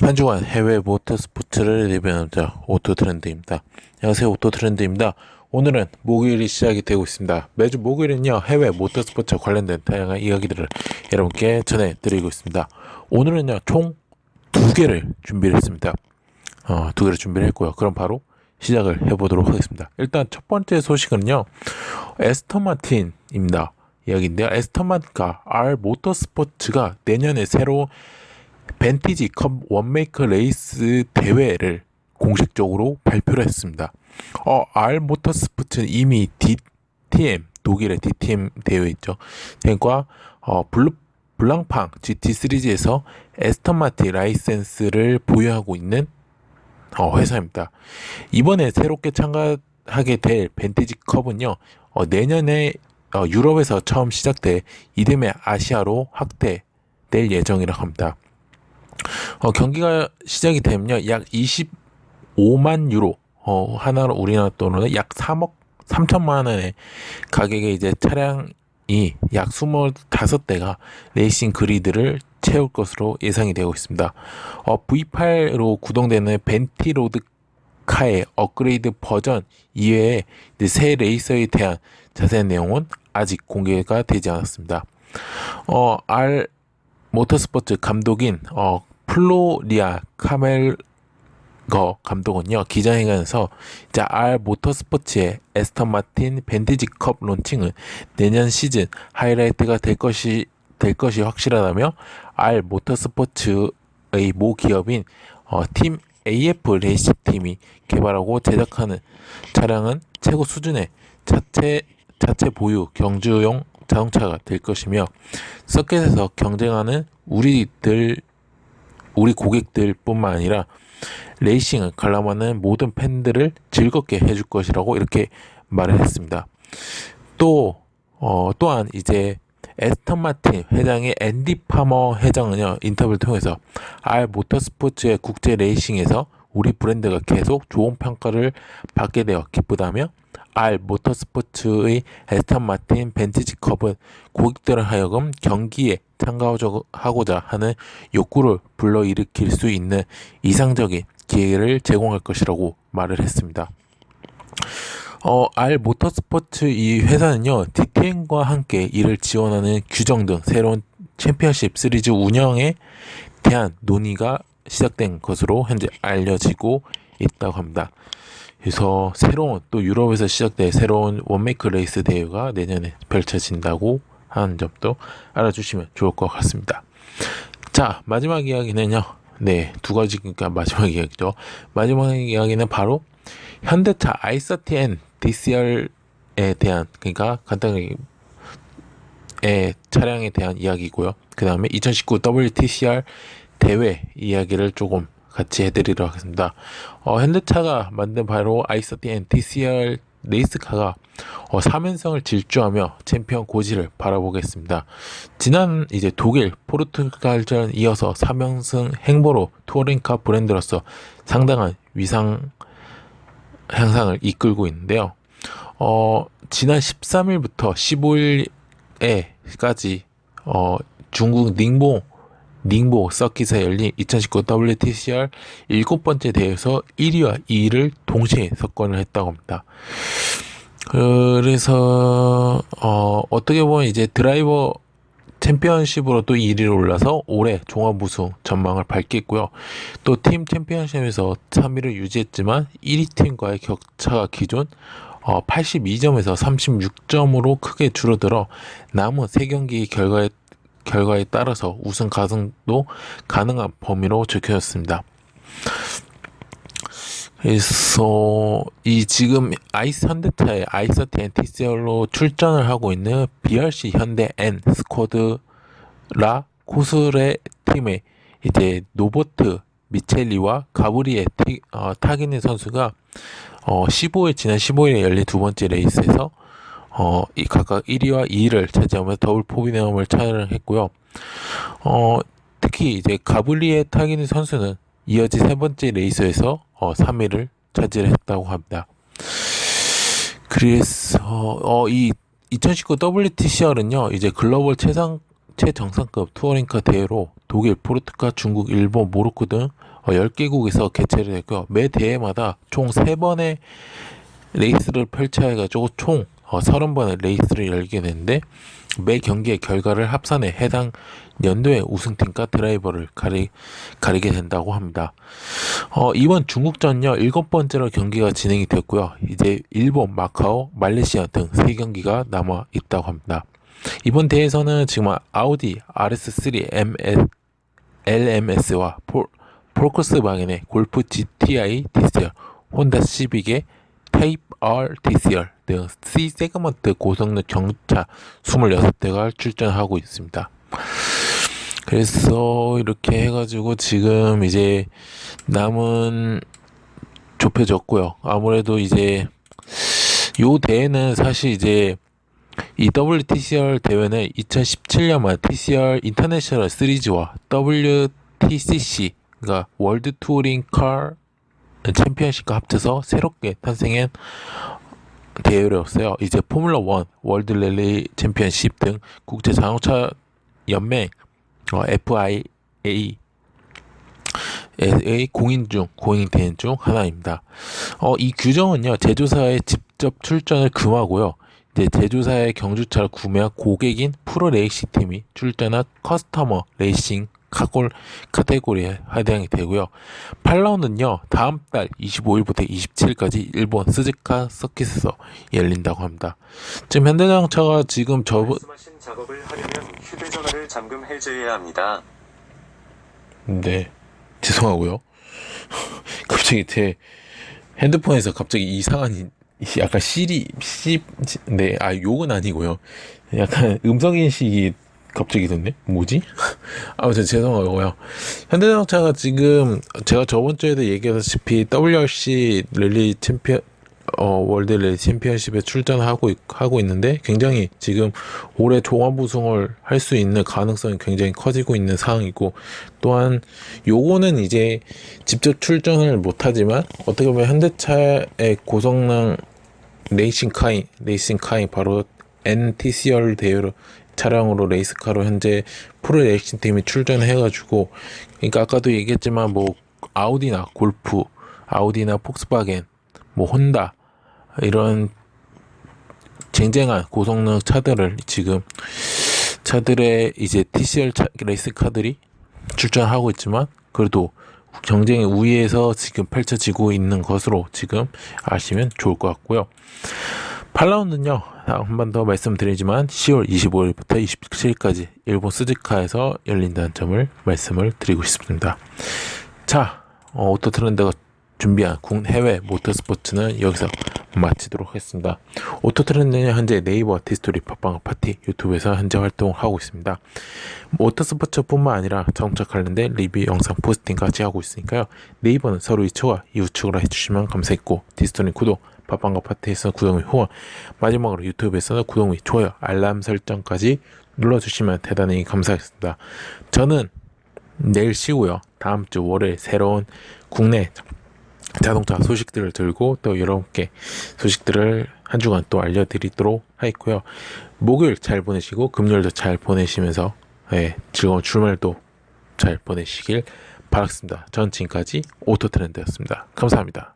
한 주간 해외 모터스포츠를 리뷰하자 오토 트렌드입니다. 안녕하세요 오토 트렌드입니다. 오늘은 목요일이 시작이 되고 있습니다. 매주 목요일은요 해외 모터스포츠 관련된 다양한 이야기들을 여러분께 전해드리고 있습니다. 오늘은요 총 두 개를 준비를 했습니다. 어, 두 개를 준비를 했고요. 그럼 바로 시작을 해보도록 하겠습니다. 일단 첫 번째 소식은요 에스터 마틴입니다. 이야기인데요. 에스터 마틴과 R 모터스포츠가 내년에 새로 벤티지 컵 원메이커 레이스 대회를 공식적으로 발표를 했습니다. 어, R 모터스포츠는 이미 DTM 독일의 DTM 대회 있죠. 그러니까 어, 블루 블랑팡 GT 시리즈에서 에스턴 마틴 라이센스를 보유하고 있는 어, 회사입니다. 이번에 새롭게 참가하게 될 벤티지 컵은요, 어, 내년에 어, 유럽에서 처음 시작돼 이듬해 아시아로 확대될 예정이라고 합니다. 어, 경기가 시작이 되면요, 약 25만 유로, 어, 하나로 우리나라 돈으로 약 3억 3천만 원의 가격의 이제 차량이 약 25대가 레이싱 그리드를 채울 것으로 예상이 되고 있습니다. 어, V8로 구동되는 벤티로드 카의 업그레이드 버전 이외에 이제 새 레이서에 대한 자세한 내용은 아직 공개가 되지 않았습니다. 어, R 모터스포츠 감독인 어, 플로리아 카멜 거 감독은요 기자회견에서 이제 R 모터스포츠의 에스턴 마틴 벤티지컵 론칭은 내년 시즌 하이라이트가 될 것이 될 것이 확실하다며 R 모터스포츠의 모 기업인 어, 팀 AF 레이싱 팀이 개발하고 제작하는 차량은 최고 수준의 자체 자체 보유 경주용 자동차가 될 것이며 서킷에서 경쟁하는 우리들 우리 고객들뿐만 아니라 레이싱을 관람하는 모든 팬들을 즐겁게 해줄 것이라고 이렇게 말을 했습니다. 또 어, 또한 이제 에스턴 마틴 회장의 앤디 파머 회장은요 인터뷰를 통해서 R 모터스포츠의 국제 레이싱에서 우리 브랜드가 계속 좋은 평가를 받게 되어 기쁘다며 R 모터스포츠의 에스턴 마틴 벤티지 컵은 고객들을 하여금 경기에 참가하고자 하는 욕구를 불러일으킬 수 있는 이상적인 기회를 제공할 것이라고 말을 했습니다. 어, R 모터스포츠 이 회사는요, DTM과 함께 이를 지원하는 규정 등 새로운 챔피언십 시리즈 운영에 대한 논의가 시작된 것으로 현재 알려지고 있다고 합니다. 그래서 새로운 또 유럽에서 시작된 새로운 원메이크 레이스 대회가 내년에 펼쳐진다고 하는 점도 알아주시면 좋을 것 같습니다. 자 마지막 이야기는요. 네 두 가지니까 마지막 이야기죠. 마지막 이야기는 바로 현대차 i30N DCR에 대한 그러니까 간단하게 의 차량에 대한 이야기고요. 그 다음에 2019 WTCR 대회 이야기를 조금 같이 해드리도록 하겠습니다. 어, 현대차가 만든 바로 i30N DCR 레이스카가 어, 3연승을 질주하며 챔피언 고지를 바라보겠습니다. 지난 이제 독일, 포르투갈전 이어서 3연승 행보로 투어링카 브랜드로서 상당한 위상 향상을 이끌고 있는데요. 어, 지난 13일부터 15일에까지 어, 중국 닝보 닝보 서킷에 열린 2019 WTCR 일곱 번째 대회에서 1위와 2위를 동시에 석권을 했다고 합니다. 그래서 어, 어떻게 보면 이제 드라이버 챔피언십으로 또 1위로 올라서 올해 종합 우승 전망을 밝혔고요. 또 팀 챔피언십에서 3위를 유지했지만 1위 팀과의 격차가 기존 어, 82점에서 36점으로 크게 줄어들어 남은 3경기 결과에 결과에 따라서 우승 가능도 가능한 범위로 적혀졌습니다. 그래서 이 지금 아이스 현대차의 아이서티 NTCR로 출전을 하고 있는 BRC 현대 N 스쿼드라 코스레 팀의 이제 노보트 미첼리와 가브리에 티, 어, 타기니 선수가 어, 15일 지난 15일에 열린 두 번째 레이스에서 어, 이 각각 1위와 2위를 차지하면서 더블 포비네엄을 촬영했고요. 어, 특히 이제 가블리에 타기니 선수는 이어진 세 번째 레이스에서 어, 3위를 차지를 했다고 합니다. 그래서 어, 이 2019 WTCR은요 이제 글로벌 최상 최정상급 투어링카 대회로 독일, 포르투갈, 중국, 일본, 모로코 등 어, 10개국에서 개최를 했고요. 매 대회마다 총 3번의 레이스를 펼쳐야 해가지고 총 어, 30번의 레이스를 열게 되는데 매 경기의 결과를 합산해 해당 연도의 우승팀과 드라이버를 가리, 가리게 된다고 합니다. 어, 이번 중국전요 일곱 번째로 경기가 진행이 됐고요. 이제 일본, 마카오, 말레이시아 등 세 경기가 남아 있다고 합니다. 이번 대회에서는 지금 아우디 RS3 MS, LMS와 폴, 폴크스바겐의 골프 GTI 디스열, 혼다 시빅의 타입 R TCR 등 C 세그먼트 고성능 경차 26대가 출전하고 있습니다. 그래서 이렇게 해가지고 지금 이제 남은 좁혀졌고요. 아무래도 이제 요 대회는 사실 이제 이 WTCR 대회는 2017년만 TCR 인터내셔널 시리즈와 WTCC 그러니까 월드 투어링 카 챔피언십과 합쳐서 새롭게 탄생한 대회였어요. 이제 포뮬러 1, 월드 랠리 챔피언십 등 국제 자동차 연맹 어, FIA 의 공인 중 공인 대회 중 하나입니다. 어, 이 규정은요 제조사의 직접 출전을 금하고요. 이제 제조사의 경주차를 구매한 고객인 프로 레이싱 팀이 출전한 커스터머 레이싱 카골 카테고리에 해당이 되고요. 8라운드는요 다음 달 25일부터 27일까지 일본 스즈카 서킷에서 열린다고 합니다. 지금 현대자동차가 지금 저번 작업을 하려면 휴대전화를 잠금 해제해야 합니다. 네 죄송하고요. 갑자기 제 핸드폰에서 갑자기 이상한 이- 약간 시리 시네 아 욕은 아니고요. 약간 음성 인식이 갑자기 됐네. 뭐지? 아무튼 죄송하고요. 현대자동차가 지금 제가 저번 주에도 얘기하다시피 WRC 랠리 챔피언 어, 월드 랠리 챔피언십에 출전하고 있- 하고 있는데 굉장히 지금 올해 종합 우승을 할 수 있는 가능성이 굉장히 커지고 있는 상황이고 또한 요거는 이제 직접 출전을 못하지만 어떻게 보면 현대차의 고성능 레이싱 카인 레이싱 카인 바로 NTCR 대회로 차량으로 레이스카로 현재 프로 레이싱 팀이 출전해가지고 그러니까 아까도 얘기했지만 뭐 아우디나 골프 아우디나 폭스바겐 뭐 혼다 이런 쟁쟁한 고성능 차들을 지금 차들의 이제 TCR 차, 레이스 카들이 출전하고 있지만 그래도 경쟁의 우위에서 지금 펼쳐지고 있는 것으로 지금 아시면 좋을 것 같고요. 8라운드는요, 한 번 더 말씀드리지만 10월 25일부터 27일까지 일본 스즈카에서 열린다는 점을 말씀을 드리고 싶습니다. 자, 어, 오토 트렌드가 준비한 국 해외 모터스포츠는 여기서 마치도록 하겠습니다. 오토 트렌드는 현재 네이버 디스토리 팟빵 파티 유튜브에서 현재 활동하고 있습니다. 모터스포츠뿐만 아니라 자동차 관련된 리뷰 영상 포스팅까지 하고 있으니까요. 네이버는 서로 이초와 이웃축으로 해주시면 감사했고 디스토리 구독 팟빵과 파티에서 구독 및 후원 마지막으로 유튜브에서는 구독 및 좋아요 알람 설정까지 눌러주시면 대단히 감사하겠습니다. 저는 내일 쉬고요. 다음 주 월요일 새로운 국내 자동차 소식들을 들고 또 여러분께 소식들을 한 주간 또 알려드리도록 하겠고요. 목요일 잘 보내시고 금요일도 잘 보내시면서 예, 즐거운 주말도 잘 보내시길 바라겠습니다. 전 지금까지 오토트렌드였습니다. 감사합니다.